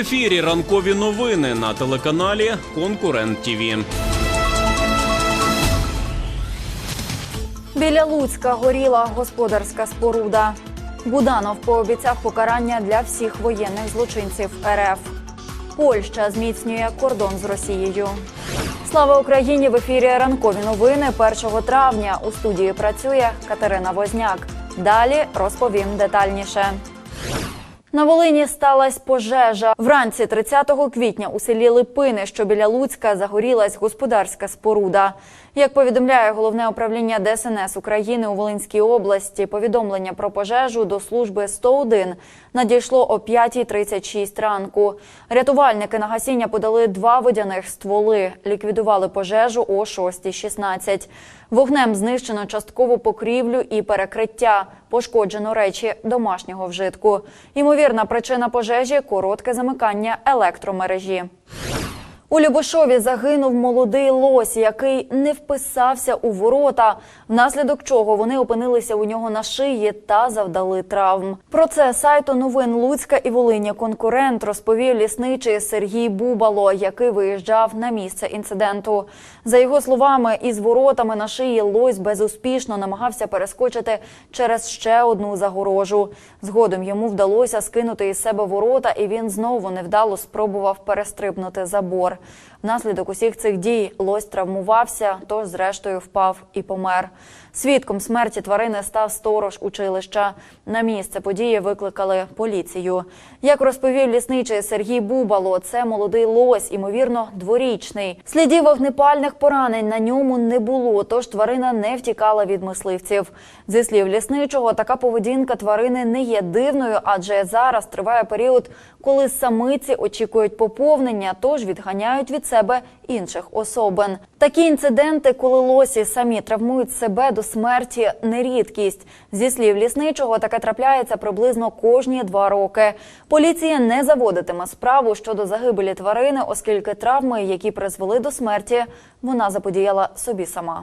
Ефірі ранкові новини на телеканалі Конкурент ТІВІ. Біля Луцька горіла господарська споруда. Буданов пообіцяв покарання для всіх воєнних злочинців РФ. Польща зміцнює кордон з Росією. Слава Україні! В ефірі ранкові новини 1 травня. У студії працює Катерина Возняк. Далі розповім детальніше. На Волині сталася пожежа. Вранці 30 квітня у селі Липини, що біля Луцька, загорілась господарська споруда. Як повідомляє головне управління ДСНС України у Волинській області, повідомлення про пожежу до служби 101 надійшло о 5.36 ранку. Рятувальники на гасіння подали два водяних стволи, ліквідували пожежу о 6.16. Вогнем знищено часткову покрівлю і перекриття. Пошкоджено речі домашнього вжитку. Ймовірна причина пожежі коротке замикання електромережі. У Любошові загинув молодий лось, який не вписався у ворота, внаслідок чого вони опинилися у нього на шиї та завдали травм. Про це сайту новин Луцька і Волині конкурент розповів лісничий Сергій Бубало, який виїжджав на місце інциденту. За його словами, із воротами на шиї лось безуспішно намагався перескочити через ще одну загорожу. Згодом йому вдалося скинути із себе ворота, і він знову невдало спробував перестрибнути забор. fora. Внаслідок усіх цих дій лось травмувався, тож зрештою впав і помер. Свідком смерті тварини став сторож училища. На місце події викликали поліцію. Як розповів лісничий Сергій Бубало, це молодий лось, імовірно, дворічний. Слідів вогнепальних поранень на ньому не було, тож тварина не втікала від мисливців. Зі слів лісничого, така поведінка тварини не є дивною, адже зараз триває період, коли самиці очікують поповнення, тож відганяють від себе інших особин. Такі інциденти, коли лосі самі травмують себе до смерті, не рідкість. Зі слів лісничого, таке трапляється приблизно кожні два роки. Поліція не заводитиме справу щодо загибелі тварини, оскільки травми, які призвели до смерті, вона заподіяла собі сама.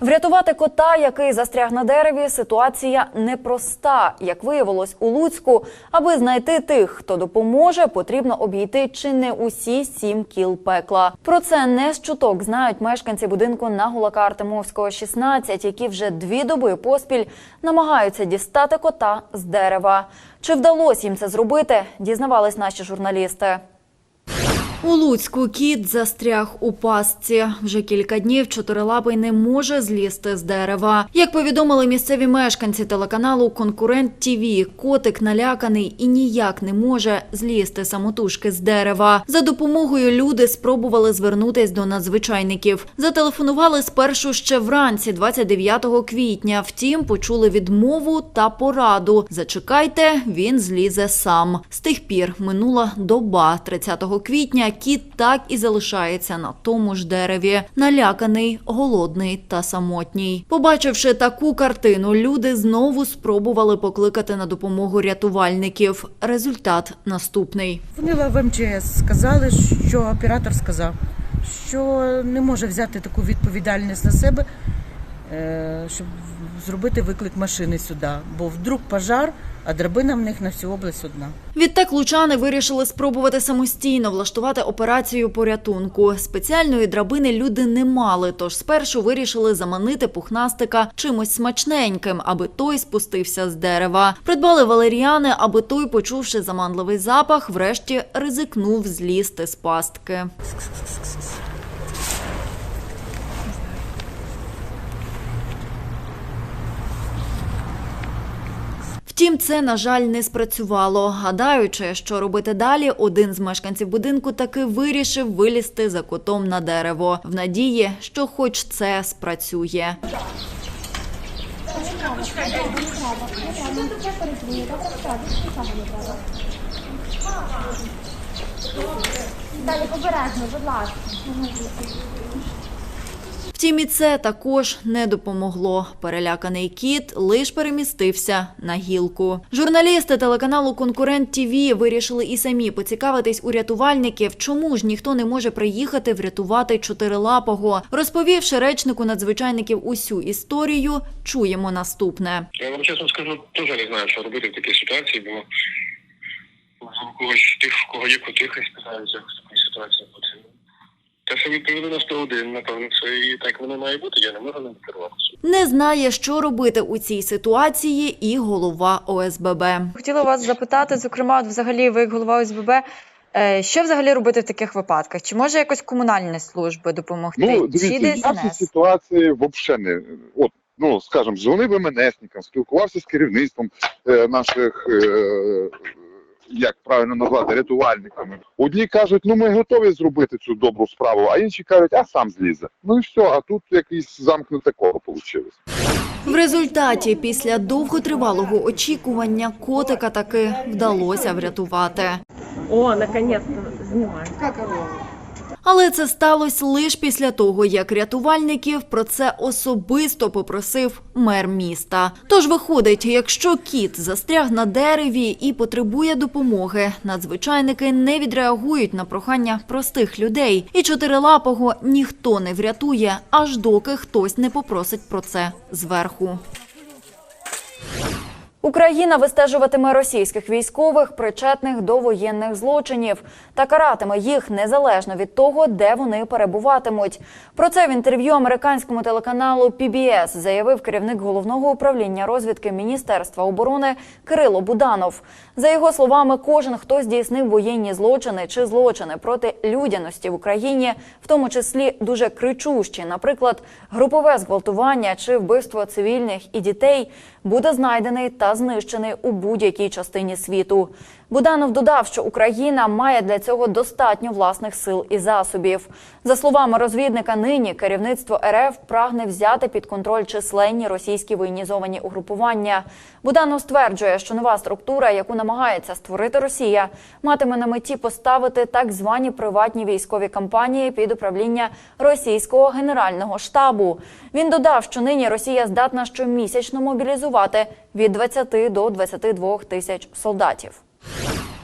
Врятувати кота, який застряг на дереві, ситуація непроста. Як виявилось у Луцьку, аби знайти тих, хто допоможе, потрібно обійти чи не усі сім кіл пекла. Про це не з чуток знають мешканці будинку на Гулака Артемовського, 16, які вже дві доби поспіль намагаються дістати кота з дерева. Чи вдалося їм це зробити? Дізнавались наші журналісти. У Луцьку кіт застряг у пастці. Вже кілька днів чотирилапий не може злізти з дерева. Як повідомили місцеві мешканці телеканалу Конкурент ТІВІ, котик наляканий і ніяк не може злізти самотужки з дерева. За допомогою люди спробували звернутись до надзвичайників. Зателефонували спершу ще вранці, 29 квітня. Втім, почули відмову та пораду. Зачекайте, він злізе сам. З тих пір минула доба 30 квітня. Кіт так і залишається на тому ж дереві, наляканий, голодний та самотній. Побачивши таку картину, люди знову спробували покликати на допомогу рятувальників. Результат наступний. Вони в МЧС сказали, що оператор сказав, що не може взяти таку відповідальність на себе, е, щоб зробити виклик машини сюди. Бо вдруг пожар, а драбина в них на всю область одна. Відтак лучани вирішили спробувати самостійно влаштувати операцію порятунку. Спеціальної драбини люди не мали, тож спершу вирішили заманити пухнастика чимось смачненьким, аби той спустився з дерева. Придбали валеріани, аби той, почувши заманливий запах, врешті ризикнув злізти з пастки. Втім, це, на жаль, не спрацювало. Гадаючи, що робити далі, один з мешканців будинку таки вирішив вилізти за котом на дерево в надії, що хоч це спрацює. Далі обережно, будь ласка. Втім, і це також не допомогло. Переляканий кіт лиш перемістився на гілку. Журналісти телеканалу Конкурент ТІВІ вирішили і самі поцікавитись у рятувальників, чому ж ніхто не може приїхати врятувати чотирилапого. Розповівши речнику надзвичайників усю історію, чуємо наступне. Я вам чесно скажу, теж не знаю, що робити в такій ситуації, бо когось тих, в кого є коти, хай спитають, як в такій ситуації бути. Те, що відповіли на 101, напевно, це і так воно має бути, я не можу ним керуватися. Не знає, що робити у цій ситуації, і голова ОСББ. Хотіла вас запитати, зокрема, от взагалі, ви як голова ОСББ, е, що взагалі робити в таких випадках? Чи може якось комунальні служби допомогти? Ну, дивіться, я ситуації взагалі не. От, ну, скажімо, дзвонив МНСникам, спілкувався з керівництвом е, наших, е, як правильно назвати, рятувальниками. Одні кажуть, ну ми готові зробити цю добру справу, а інші кажуть, а сам злізе. Ну і все, а тут якийсь замкнуте коло вийшло. В результаті, після довготривалого очікування, котика таки вдалося врятувати. О, наконец-то знімаю. Але це сталося лише після того, як рятувальників про це особисто попросив мер міста. Тож виходить, якщо кіт застряг на дереві і потребує допомоги, надзвичайники не відреагують на прохання простих людей, і чотирилапого ніхто не врятує, аж доки хтось не попросить про це зверху. Україна вистежуватиме російських військових, причетних до воєнних злочинів, та каратиме їх незалежно від того, де вони перебуватимуть. Про це в інтерв'ю американському телеканалу PBS заявив керівник головного управління розвідки Міністерства оборони Кирило Буданов. За його словами, кожен, хто здійснив воєнні злочини чи злочини проти людяності в Україні, в тому числі дуже кричущі, наприклад, групове зґвалтування чи вбивство цивільних і дітей, буде знайдений та знищений у будь-якій частині світу. Буданов додав, що Україна має для цього достатньо власних сил і засобів. За словами розвідника, нині керівництво РФ прагне взяти під контроль численні російські воєнізовані угрупування. Буданов стверджує, що нова структура, яку намагається створити Росія, матиме на меті поставити так звані приватні військові кампанії під управління російського генерального штабу. Він додав, що нині Росія здатна щомісячно мобілізувати від 20 до 22 тисяч солдатів.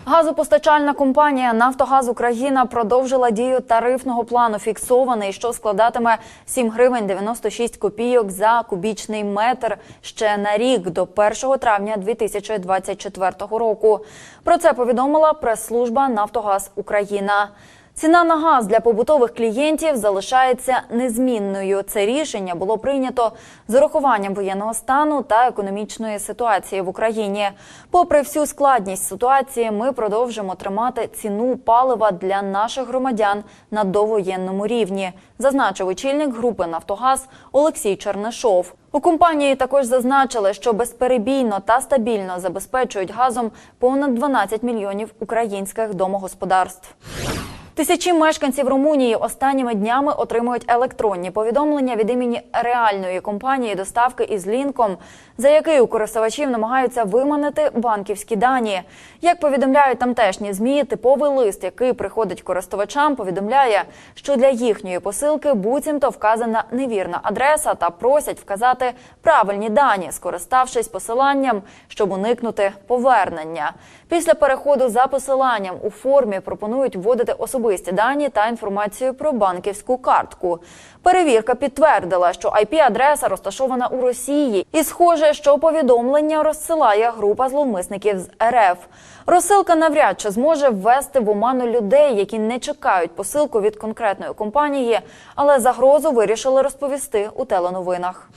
Газопостачальна компанія Нафтогаз Україна продовжила дію тарифного плану фіксований, що складатиме 7 гривень 96 копійок за кубічний метр ще на рік до 1 травня 2024 року. Про це повідомила прес-служба Нафтогаз Україна. Ціна на газ для побутових клієнтів залишається незмінною. Це рішення було прийнято з урахуванням воєнного стану та економічної ситуації в Україні. Попри всю складність ситуації, ми продовжимо тримати ціну палива для наших громадян на довоєнному рівні, зазначив очільник групи Нафтогаз Олексій Чернишов. У компанії також зазначили, що безперебійно та стабільно забезпечують газом понад 12 мільйонів українських домогосподарств. Тисячі мешканців Румунії останніми днями отримують електронні повідомлення від імені реальної компанії доставки із лінком, за який у користувачів намагаються виманити банківські дані. Як повідомляють тамтешні змі, типовий лист, який приходить користувачам, повідомляє, що для їхньої посилки буцімто вказана невірна адреса та просять вказати правильні дані, скориставшись посиланням, щоб уникнути повернення. Після переходу за посиланням у формі пропонують вводити особисті дані та інформацію про банківську картку. Перевірка підтвердила, що IP-адреса розташована у Росії, і схоже, що повідомлення розсилає група зловмисників з РФ. Розсилка навряд чи зможе ввести в оману людей, які не чекають посилку від конкретної компанії, але загрозу вирішили розповісти у теленовинах.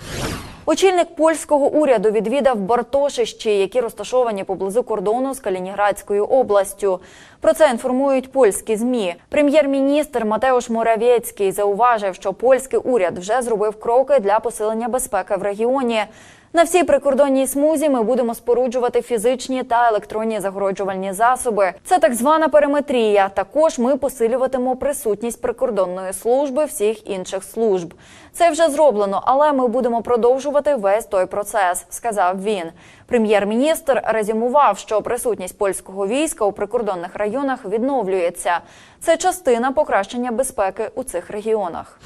Очільник польського уряду відвідав Бартошищі, які розташовані поблизу кордону з Калініградською областю. Про це інформують польські змі. Прем'єр-міністр Матеуш Моравєцький зауважив, що польський уряд вже зробив кроки для посилення безпеки в регіоні. На всій прикордонній смузі ми будемо споруджувати фізичні та електронні загороджувальні засоби. Це так звана периметрія. Також ми посилюватимемо присутність прикордонної служби всіх інших служб. Це вже зроблено, але ми будемо продовжувати весь той процес, сказав він. Прем'єр-міністр резюмував, що присутність польського війська у прикордонних районах відновлюється. Це частина покращення безпеки у цих регіонах.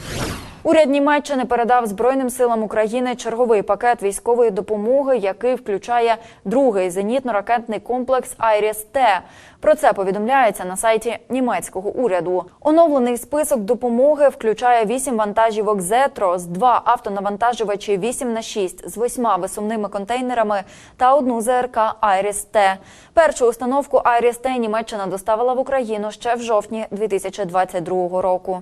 Уряд Німеччини передав Збройним силам України черговий пакет військової допомоги, який включає другий зенітно-ракетний комплекс Айріс-Т. Про це повідомляється на сайті німецького уряду. Оновлений список допомоги включає 8 вантажівок «Зетрос», 2 автонавантажувачі 8 на 6 з 8 висувними контейнерами та одну ЗРК «Айріс-Т». Першу установку «Айріс-Т» Німеччина доставила в Україну ще в жовтні 2022 року.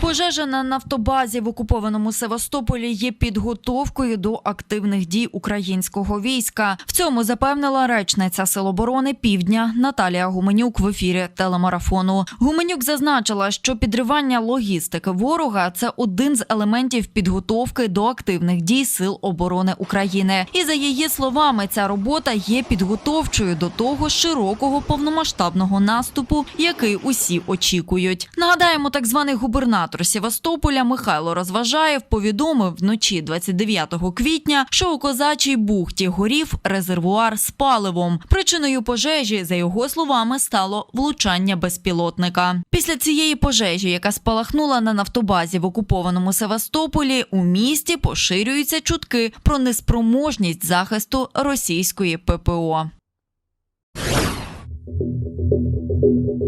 Пожежа на нафтобазі в окупованому Севастополі є підготовкою до активних дій українського війська. В цьому запевнила речниця Сил оборони Півдня Наталія Гуменюк в ефірі телемарафону. Гуменюк зазначила, що підривання логістики ворога це один з елементів підготовки до активних дій Сил оборони України. І за її словами, ця робота є підготовчою до того широкого повномасштабного наступу, який усі очікують. Нагадаємо, так званий губернатор Севастополя Михайло Розважаєв повідомив вночі 29 квітня, що у козачій бухті горів резервуар з паливом. Причиною пожежі, за його словами, стало влучання безпілотника. Після цієї пожежі, яка спалахнула на нафтобазі в окупованому Севастополі, у місті поширюються чутки про неспроможність захисту російської ППО.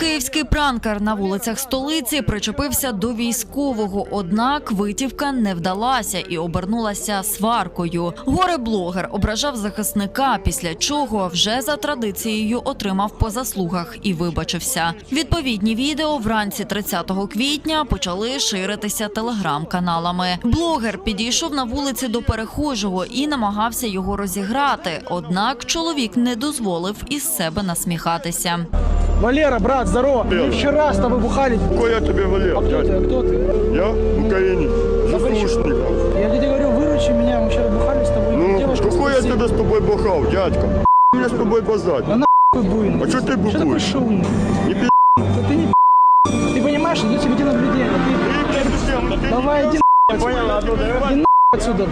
Київський пранкер на вулицях столиці причепився до військового, однак витівка не вдалася і обернулася сваркою. Горе-блогер ображав захисника, після чого вже за традицією отримав по заслугах і вибачився. Відповідні відео вранці 30 квітня почали ширитися телеграм-каналами. Блогер підійшов на вулиці до перехожого і намагався його розіграти. Однак чоловік не дозволив із себе насміхатися. Валера, брат, здорово. Мы вчера с тобой бухали. Какой я тебе А Валер, кто ты? А кто ты? Я в Украине. Заслушников. Я тебе говорю, выручи меня. Мы вчера бухали с тобой. Ну, Девушка какой я тебе с тобой бухал, дядька? Меня с тобой базать. Да Какой буйный. А что ты Что такой шумный? Не пи***. Да ты не пи***. Ты понимаешь, идет видеонаблюдение. Ты... Давай, иди Иди отсюда.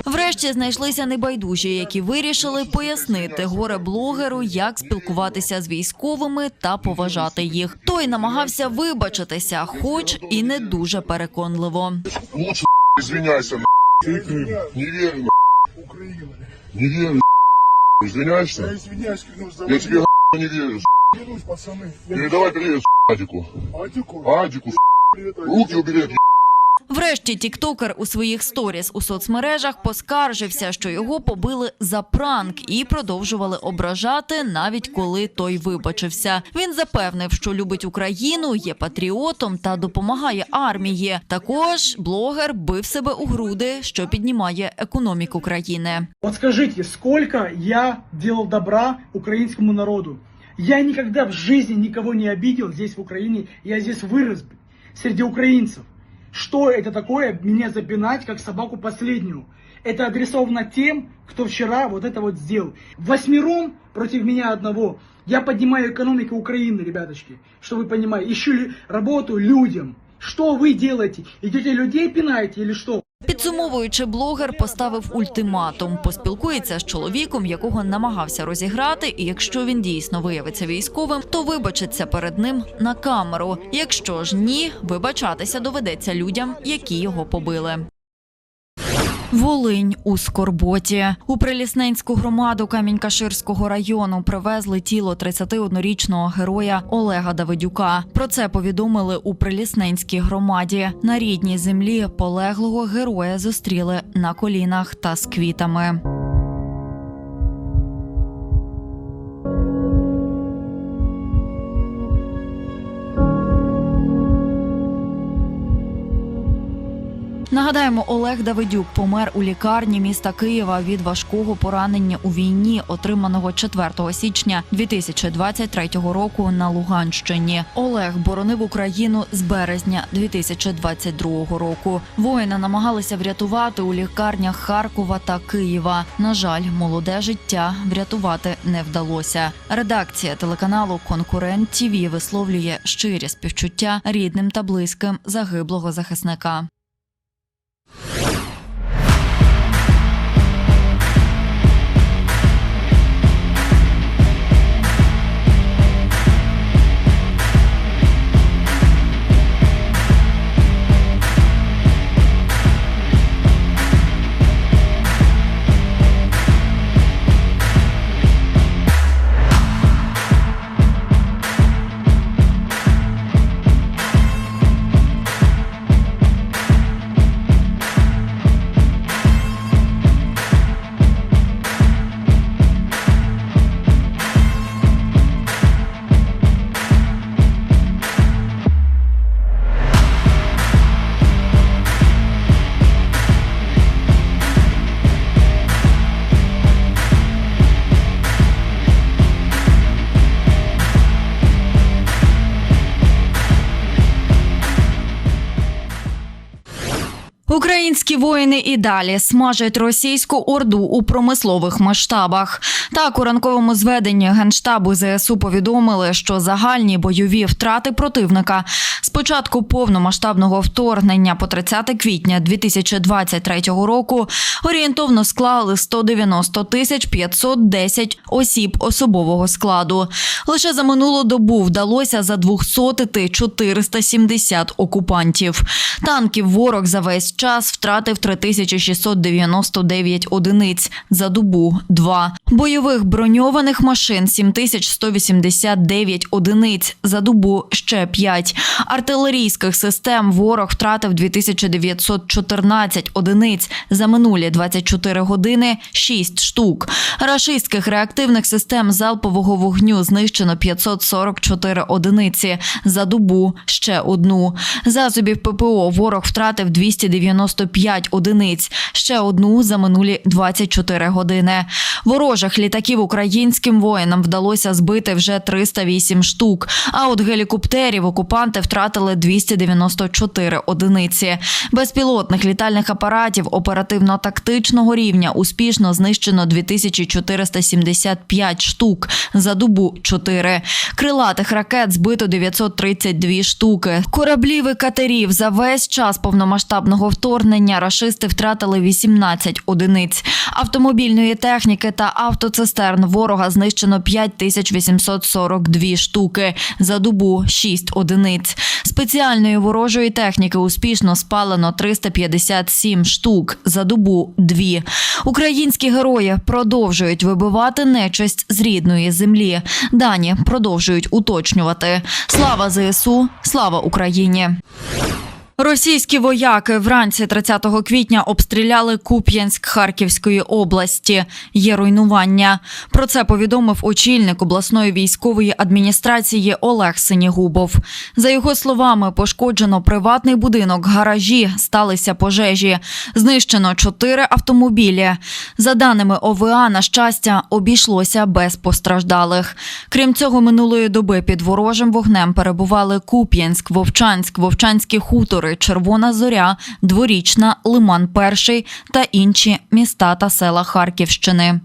Врешті знайшлися небайдужі, які вирішили пояснити горе-блогеру, як спілкуватися з військовими та поважати їх. Той намагався вибачитися, хоч і не дуже переконливо. Лучше извиняйся, ты не верю, не верю, извиняешься? Я тебе не верю, Передавай привет Адику. Адику? Адику, Руки убери Врешті тіктокер у своїх сторіс у соцмережах поскаржився, що його побили за пранк і продовжували ображати, навіть коли той вибачився. Він запевнив, що любить Україну, є патріотом та допомагає армії. Також блогер бив себе у груди, що піднімає економіку країни. Вот скажите, сколько я делал добра украинскому народу? Я никогда в жизни никого не обидел здесь, в Украине. Я здесь вырос среди украинцев. Что это такое, меня запинать, как собаку последнюю? Это адресовано тем, кто вчера вот это вот сделал. Восьмером против меня одного. Я поднимаю экономику Украины, ребяточки, что вы понимаете. Ищу работу людям. Что вы делаете? Идете людей пинаете или что? Підсумовуючи, блогер поставив ультиматум. Поспілкується з чоловіком, якого намагався розіграти, і якщо він дійсно виявиться військовим, то вибачиться перед ним на камеру. Якщо ж ні, вибачатися доведеться людям, які його побили. Волинь у Скорботі у Прилісненську громаду Камінь-Каширського району привезли тіло 31-річного героя Олега Давидюка. Про це повідомили у Прилісненській громаді. На рідній землі полеглого героя зустріли на колінах та з квітами. Нагадаємо, Олег Давидюк помер у лікарні міста Києва від важкого поранення у війні, отриманого 4 січня 2023 року на Луганщині. Олег боронив Україну з березня 2022 року. Воїна намагалися врятувати у лікарнях Харкова та Києва. На жаль, молоде життя врятувати не вдалося. Редакція телеканалу Конкурент ТІВІ висловлює щирі співчуття рідним та близьким загиблого захисника. Українські воїни і далі смажать російську орду у промислових масштабах. Так у ранковому зведенні генштабу ЗСУ повідомили, що загальні бойові втрати противника з початку повномасштабного вторгнення по 30 квітня 2023 року орієнтовно склали 190 тисяч 510 осіб особового складу. Лише за минулу добу вдалося задвухсотити 470 окупантів. Танків ворог за весь час втратив 3699 одиниць, за добу – 2. Бойових броньованих машин 7189 одиниць, за добу – ще 5. Артилерійських систем ворог втратив 2914 одиниць, за минулі 24 години – 6 штук. Рашистських реактивних систем залпового вогню знищено 544 одиниці, за добу – ще одну. Засобів ППО ворог втратив 295 одиниць, ще одну за минулі 24 години. Ворожих літаків українським воїнам вдалося збити вже 308 штук. А от гелікоптерів окупанти втратили 294 одиниці. Безпілотних літальних апаратів оперативно-тактичного рівня успішно знищено 2475 штук, за добу 4. Крилатих ракет збито 932 штуки. Кораблів і катерів за весь час повномасштабного вторгнення рашисти втратили 18 одиниць. Автомобільної техніки та автоцистерн ворога знищено 5842 штуки, за добу 6 одиниць. Спеціальної ворожої техніки успішно спалено 357 штук, за добу 2. Українські герої продовжують вибивати нечисть з рідної землі. Дані продовжують уточнювати. Слава ЗСУ, слава Україні! Російські вояки вранці 30 квітня обстріляли Куп'янськ Харківської області. Є руйнування. Про це повідомив очільник обласної військової адміністрації Олег Синігубов. За його словами, пошкоджено приватний будинок, гаражі, сталися пожежі. Знищено чотири автомобілі. За даними ОВА, на щастя, обійшлося без постраждалих. Крім цього, минулої доби під ворожим вогнем перебували Куп'янськ, Вовчанськ, Вовчанські хутори, Червона Зоря, Дворічна, Лиман Перший та інші міста та села Харківщини.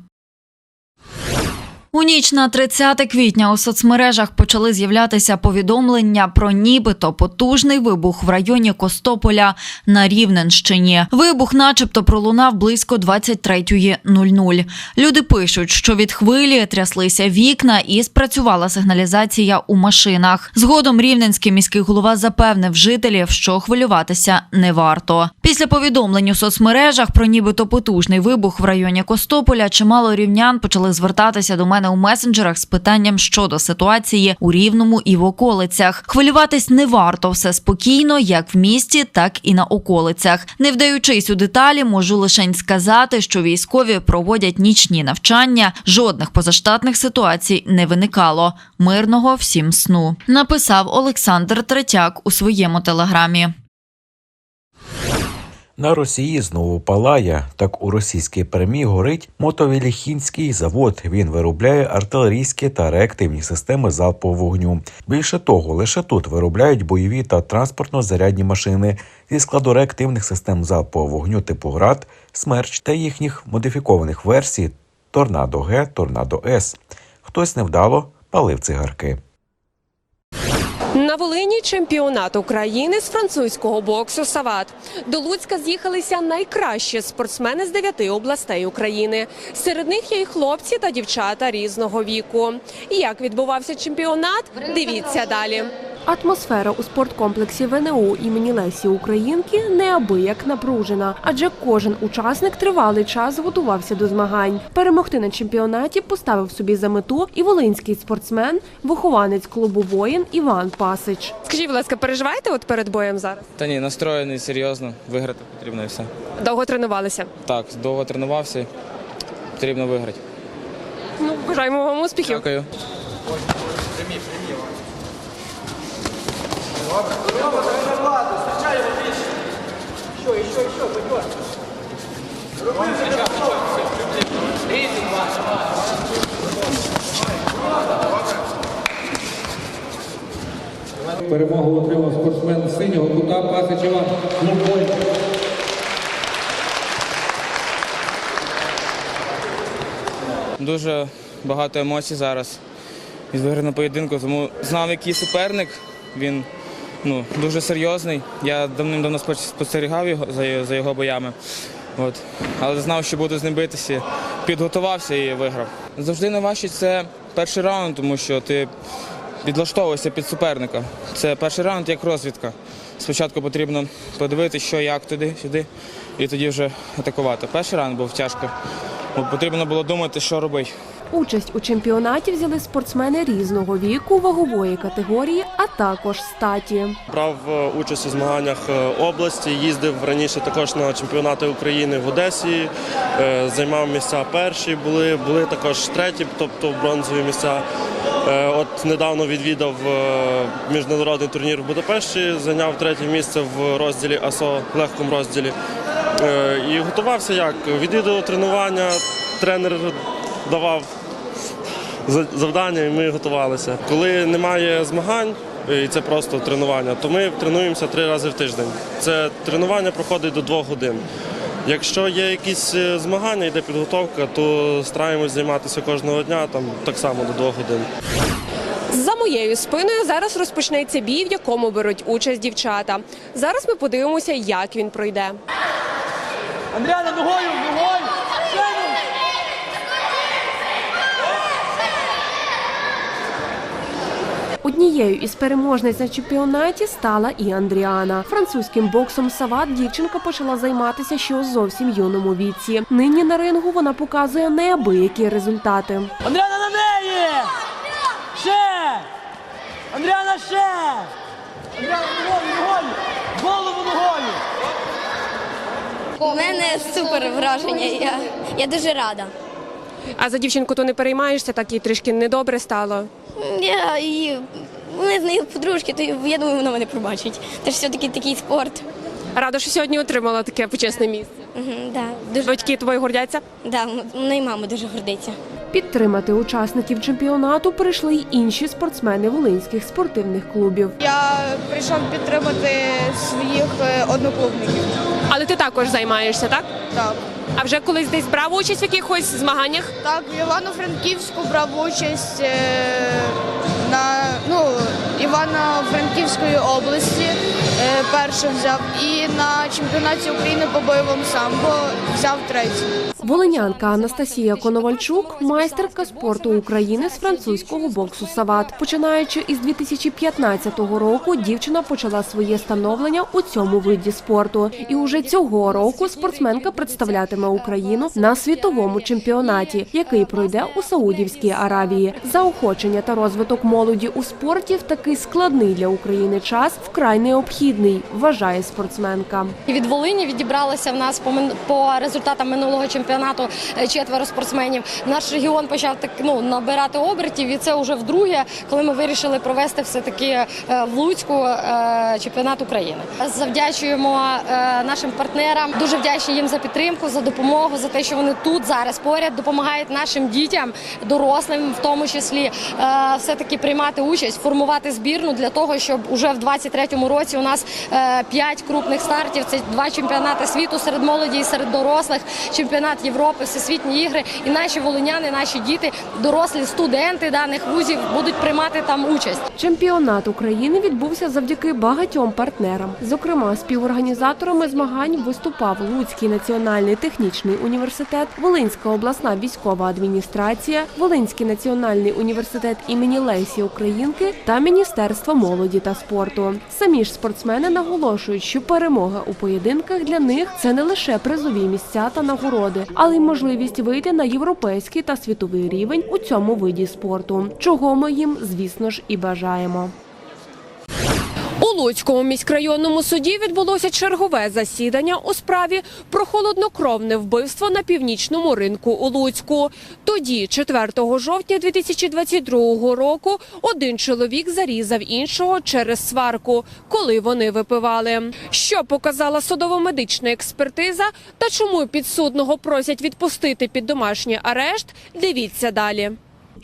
У ніч на 30 квітня у соцмережах почали з'являтися повідомлення про нібито потужний вибух в районі Костополя на Рівненщині. Вибух, начебто, пролунав близько 23.00. Люди пишуть, що від хвилі тряслися вікна і спрацювала сигналізація у машинах. Згодом рівненський міський голова запевнив жителів, що хвилюватися не варто. Після повідомлень у соцмережах про нібито потужний вибух в районі Костополя чимало рівнян почали звертатися до мене у месенджерах з питанням щодо ситуації у Рівному і в околицях. Хвилюватись не варто все спокійно, як в місті, так і на околицях. Не вдаючись у деталі, можу лише сказати, що військові проводять нічні навчання. Жодних позаштатних ситуацій не виникало. Мирного всім сну написав Олександр Третяк у своєму телеграмі. На Росії знову палає. Так у російській Пермі горить мотовіліхінський завод. Він виробляє артилерійські та реактивні системи залпового вогню. Більше того, лише тут виробляють бойові та транспортно-зарядні машини зі складу реактивних систем залпового вогню типу ГРАД, Смерч та їхніх модифікованих версій Торнадо Г, Торнадо С. Хтось невдало палив цигарки. На Волині чемпіонат України з французького боксу Сават. До Луцька з'їхалися найкращі спортсмени з дев'яти областей України. Серед них є й хлопці та дівчата різного віку. Як відбувався чемпіонат? Дивіться далі. Атмосфера у спорткомплексі ВНУ імені Лесі Українки неабияк напружена, адже кожен учасник тривалий час готувався до змагань. Перемогти на чемпіонаті поставив собі за мету і волинський спортсмен, вихованець клубу воїн Іван Пасич. Скажіть, будь ласка, переживаєте от перед боєм зараз? Та ні, настроєний серйозно, виграти потрібно і все. Довго тренувалися. Так, довго тренувався, потрібно виграти. Ну, бажаємо вам успіхів. Дякую. Перемогу отримав спортсмен синього кута Пасич Іван. Лукой. Дуже багато емоцій зараз від виграного поєдинку, тому знав, який суперник. Він ну, дуже серйозний. Я давним-давно спостерігав його за, за його боями. От. Але знав, що буду з ним битися. Підготувався і виграв. Завжди найважче це перший раунд, тому що ти підлаштовуєшся під суперника. Це перший раунд як розвідка. Спочатку потрібно подивитися, що як туди, сюди, і тоді вже атакувати. Перший раунд був тяжко, бо потрібно було думати, що робити. Участь у чемпіонаті взяли спортсмени різного віку, вагової категорії, а також статі. Брав е, участь у змаганнях е, області, їздив раніше також на чемпіонати України в Одесі, е, займав місця перші, були, були також треті, тобто бронзові місця. От недавно відвідав міжнародний турнір в Будапешті, зайняв третє місце в розділі АСО, легкому розділі. І готувався як? Відвідував тренування, тренер давав завдання, і ми готувалися. Коли немає змагань, і це просто тренування, то ми тренуємося три рази в тиждень. Це тренування проходить до двох годин. Якщо є якісь е, змагання, йде підготовка, то стараємось займатися кожного дня, там так само до двох годин. За моєю спиною зараз розпочнеться бій, в якому беруть участь дівчата. Зараз ми подивимося, як він пройде. Андріана, ногою, ногою! Однією із переможниць на чемпіонаті стала і Андріана. Французьким боксом Сават дівчинка почала займатися ще у зовсім юному віці. Нині на рингу вона показує неабиякі результати. Андріана на неї! Ще! Андріана ще! Андріана ногою! Голову ногою! У мене супер враження. Я, я дуже рада. А за дівчинку то не переймаєшся, так їй трішки недобре стало. Я і ми з нею подружки, то я думаю, вона мене пробачить. Це ж все-таки такий спорт. Рада, що сьогодні отримала таке почесне місце. Угу, да, дуже, Батьки твої гордяться. да, мною мама дуже гордиться. Підтримати учасників чемпіонату прийшли й інші спортсмени волинських спортивних клубів. Я прийшов підтримати своїх е, одноклубників. Але ти також займаєшся, так? Так. А вже колись десь брав участь в якихось змаганнях? Так, в Івано-Франківську брав участь е, на ну, Івано-Франківської області е, перше взяв і на чемпіонаті України по бойовому самбо взяв третій. Волинянка Анастасія Коновальчук, майстерка спорту України з французького боксу Сават. Починаючи із 2015 року, дівчина почала своє становлення у цьому виді спорту. І уже цього року спортсменка представлятиме Україну на світовому чемпіонаті, який пройде у Саудівській Аравії. Заохочення та розвиток молоді у спорті в такий складний для України час вкрай необхідний. вважає спортсменка. Від Волині відібралося в нас по результатам минулого чемпіонату е, четверо спортсменів. Наш регіон почав так ну набирати обертів, і це вже вдруге, коли ми вирішили провести все таки в Луцьку е, чемпіонат України. Завдячуємо е, нашим партнерам. Дуже вдячні їм за підтримку, за допомогу, за те, що вони тут зараз поряд допомагають нашим дітям, дорослим, в тому числі, все таки приймати участь, формувати збірну для того, щоб уже в 23-му році у нас е, п'ять крупних стартів. Це два чемпіонати світу серед молоді і серед дорослих, чемпіонат Європи, всесвітні ігри. І наші волиняни, наші діти, дорослі студенти даних вузів будуть приймати там участь. Чемпіонат України відбувся завдяки багатьом партнерам. Зокрема, співорганізаторами змагань виступав Луцький національний технічний університет, Волинська обласна військова адміністрація, Волинський національний університет імені Лесі Українки та Міністерство молоді та спорту. Самі ж спортсмени наголошують, що перемога у поєдинках для них це не лише призові місця та нагороди, але й можливість вийти на європейський та світовий рівень у цьому виді спорту, чого ми їм, звісно ж, і бажаємо. Луцькому міськрайонному суді відбулося чергове засідання у справі про холоднокровне вбивство на північному ринку у Луцьку. Тоді, 4 жовтня 2022 року, один чоловік зарізав іншого через сварку, коли вони випивали. Що показала судово-медична експертиза та чому підсудного просять відпустити під домашній арешт, дивіться далі.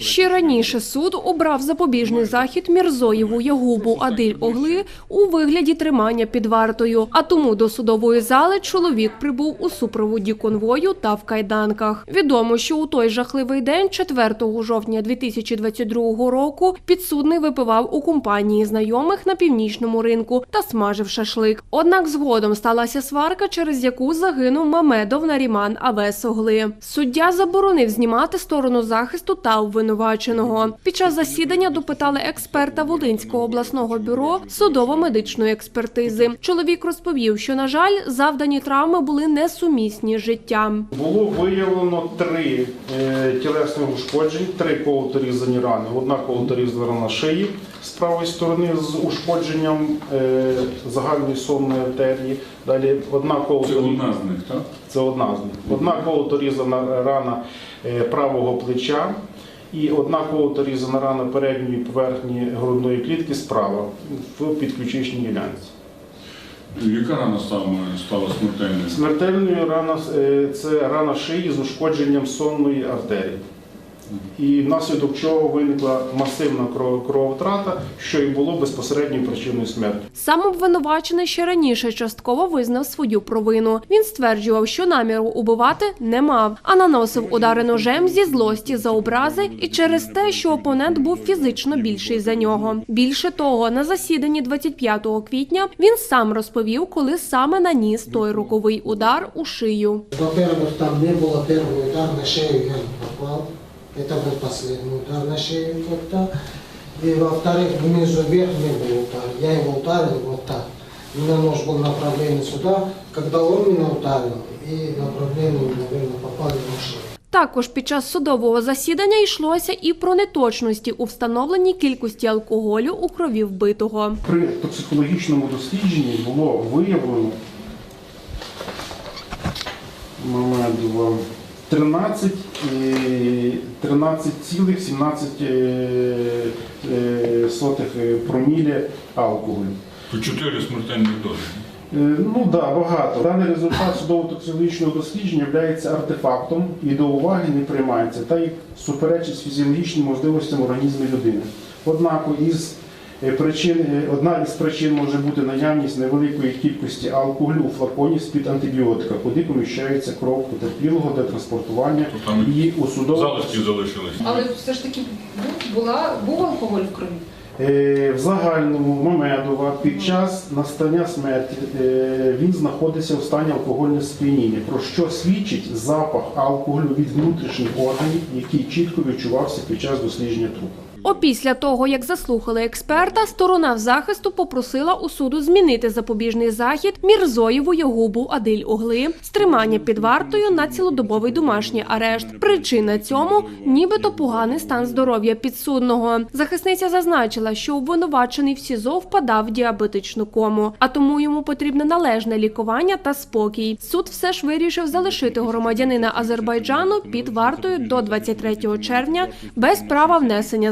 Ще раніше суд обрав запобіжний захід Мірзоєву Ягубу Адиль Огли у вигляді тримання під вартою. А тому до судової зали чоловік прибув у супроводі конвою та в кайданках. Відомо, що у той жахливий день, 4 жовтня 2022 року, підсудний випивав у компанії знайомих на північному ринку та смажив шашлик. Однак згодом сталася сварка, через яку загинув Мамедов Наріман Авес Огли. Суддя заборонив знімати сторону захисту та обвинуваченого. Під час засідання допитали експерта Волинського обласного бюро судово-медичної експертизи. Чоловік розповів, що на жаль, завдані травми були несумісні з життям. Було виявлено три е, тілесних ушкоджень, три колоторізані рани. Одна колоторізана шиї з правої сторони з ушкодженням е, загальної сонної артерії. Далі одна колоторізана... Це одна з них, так? Це одна з них. Одна колоторізана рана е, правого плеча. І одна дорізана рана передньої поверхні грудної клітки справа в підключичній ділянці. Яка рана стала, стала смертельною? Смертельною рана е, це рана шиї з ушкодженням сонної артерії І внаслідок чого виникла масивна кров- крововтрата, що і було безпосередньою причиною смерті. Сам обвинувачений ще раніше частково визнав свою провину. Він стверджував, що наміру убивати не мав, а наносив удари ножем зі злості за образи і через те, що опонент був фізично більший за нього. Більше того, на засіданні 25 квітня він сам розповів, коли саме наніс той руковий удар у шию. Во-первых, там не было первый удар на шею, я не попал. Это был последний удар на шею как-то. И во-вторых, внизу вверх не был удар. Я его ударил вот так. У меня нож был направлен сюда. Когда он меня ударил, и направление, наверное, попали на шею. Також під час судового засідання йшлося і про неточності у встановленій кількості алкоголю у крові вбитого. При токсикологічному дослідженні було виявлено Мамедова 13, е, 13,17 е, е, сотих е, промілі алкоголю. По чотири смертельних дози. Е, Ну так, да, багато. Даний результат судово-токсикологічного дослідження є артефактом і до уваги не приймається, та й суперечить фізіологічним можливостям організму людини. Однак із причин, е, одна із причин може бути наявність невеликої кількості алкоголю у флаконі з-під антибіотика, куди поміщається кров потерпілого для транспортування і у судово Залишки залишились. Але все ж таки був, була, був алкоголь в крові? Е, В загальному Мамедова під час настання смерті е, він знаходиться в стані алкогольного сп'яніння, про що свідчить запах алкоголю від внутрішніх органів, який чітко відчувався під час дослідження трупа. Опісля того, як заслухали експерта, сторона в захисту попросила у суду змінити запобіжний захід Мірзоєву Ягубу Адиль Огли з тримання під вартою на цілодобовий домашній арешт. Причина цьому нібито поганий стан здоров'я підсудного. Захисниця зазначила, що обвинувачений в СІЗО впадав в діабетичну кому, а тому йому потрібне належне лікування та спокій. Суд все ж вирішив залишити громадянина Азербайджану під вартою до 23 червня без права внесення